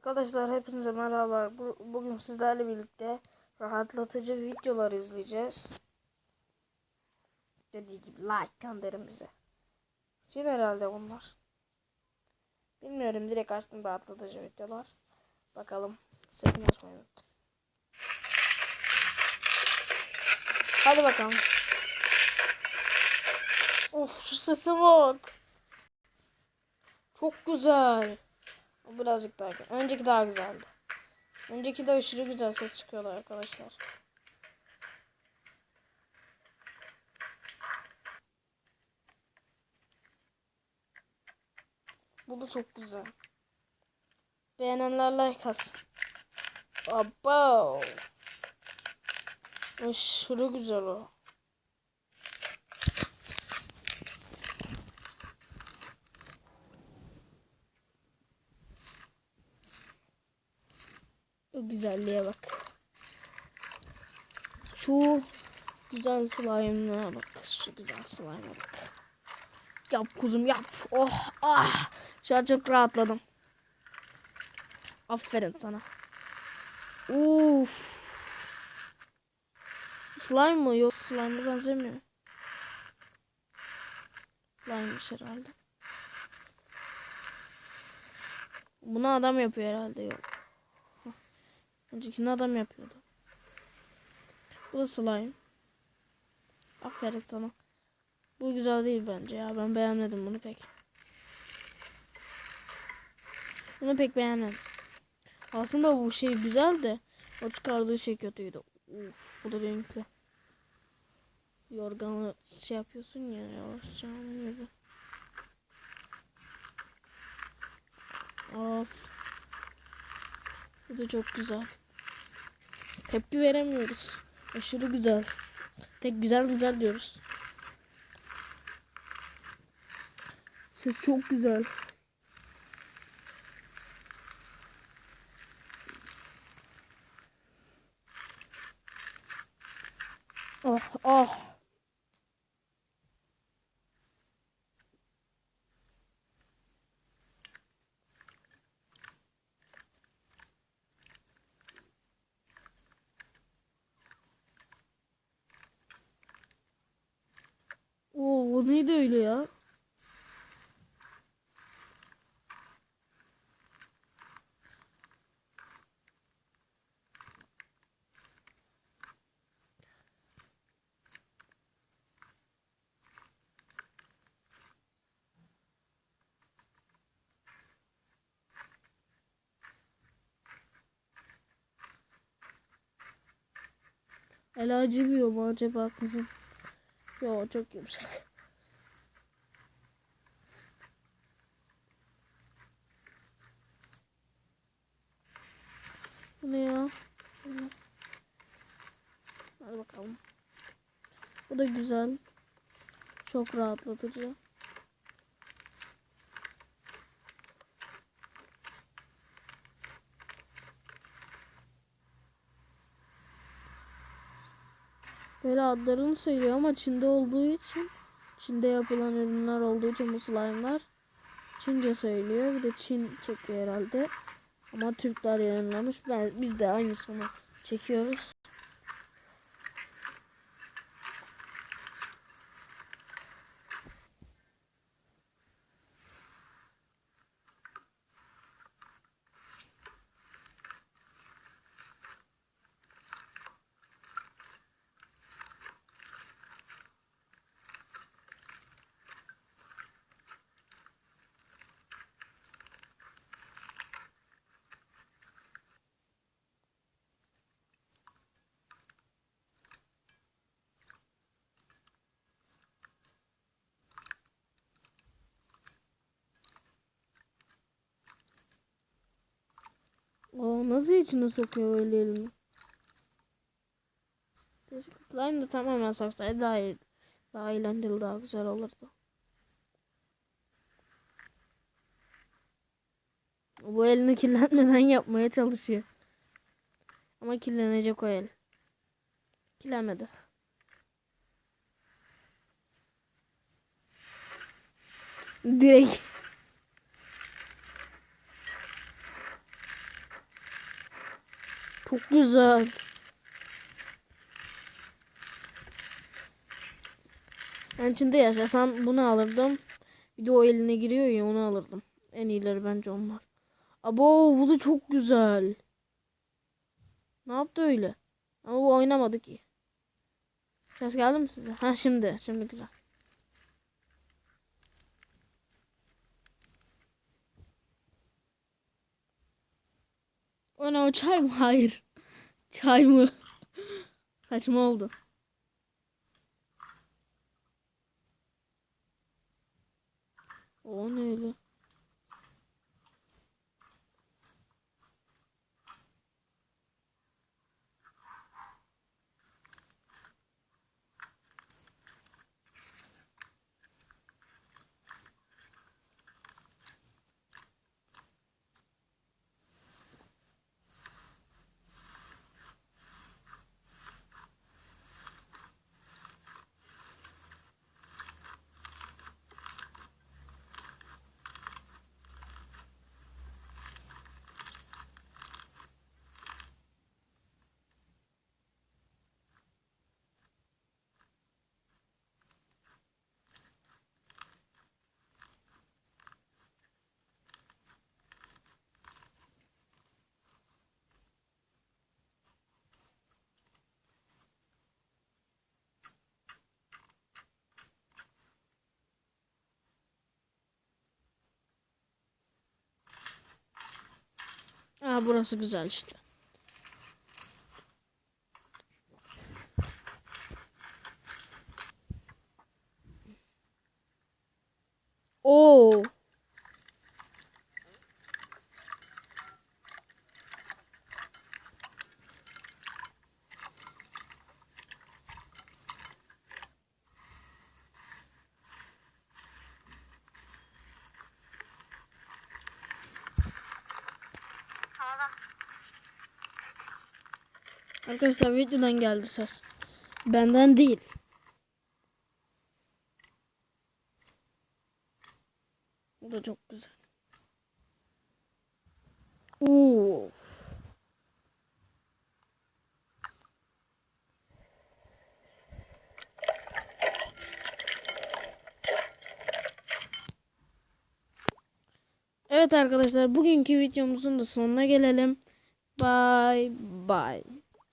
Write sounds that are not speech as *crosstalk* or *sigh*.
Arkadaşlar hepinize merhaba. Bu- Bugün sizlerle birlikte rahatlatıcı videolar izleyeceğiz. Dediği gibi like gönderimize. Çin herhalde bunlar. Bilmiyorum direkt açtım rahatlatıcı videolar. Bakalım. Sakın açmayı unuttum. Hadi bakalım. Of şu sese bak. Çok güzel. Birazcık daha güzel. Önceki daha güzeldi. Önceki de aşırı güzel ses çıkıyordu arkadaşlar. Bu da çok güzel. Beğenenler like atsın. Abo. Aşırı güzel o. O güzelliğe bak. Şu güzel slime'ına bak. Şu güzel slime'a bak. Yap kuzum yap. Oh ah. Şu an çok rahatladım. Aferin sana. Uf. Slime mı? Yok slime'a benzemiyor. Slime'mış herhalde. Bunu adam yapıyor herhalde yok. Öncekini adam yapıyordu. Bu da slime. Aferin sana. Bu güzel değil bence ya. Ben beğenmedim bunu pek. Bunu pek beğenmedim. Aslında bu şey güzel de o çıkardığı şey kötüydü. Uf, bu da benimki. Yorganı şey yapıyorsun ya yavaşça gibi. Of. Bu da çok güzel. Tepki veremiyoruz. Aşırı güzel. Tek güzel güzel diyoruz. Ses çok güzel. Oh oh. Oo, o neydi öyle ya? El acımıyor mu acaba kızım? Yo çok yumuşak. Bu ne ya? Hadi bakalım. Bu da güzel. Çok rahatlatıcı. Böyle adlarını söylüyor ama Çin'de olduğu için Çin'de yapılan ürünler olduğu için bu slime'lar Çince söylüyor. Bir de Çin çekiyor herhalde. Ama Türkler yayınlamış. Ben, biz de aynısını çekiyoruz. O nasıl içine sokuyor öyle? Keşke Slime de tamamen saksaydı daha iyi. Daha eğlenceli daha güzel olurdu. Bu elini kirletmeden *laughs* yapmaya çalışıyor. Ama kirlenecek o el. Kirlenmedi. Direkt. Çok güzel. Ben Çin'de yaşasam bunu alırdım. Bir de o eline giriyor ya onu alırdım. En iyileri bence onlar. Abo bu da çok güzel. Ne yaptı öyle? Ama bu oynamadı ki. Ses geldi mi size? Ha şimdi. Şimdi güzel. O ne o çay mı? *laughs* Hayır. Çay mı? *laughs* Saçma oldu. O ne öyle? Aa burası güzel işte. Oo. Arkadaşlar videodan geldi ses. Benden değil. Bu da çok güzel. Oo. Evet arkadaşlar bugünkü videomuzun da sonuna gelelim. Bye bye.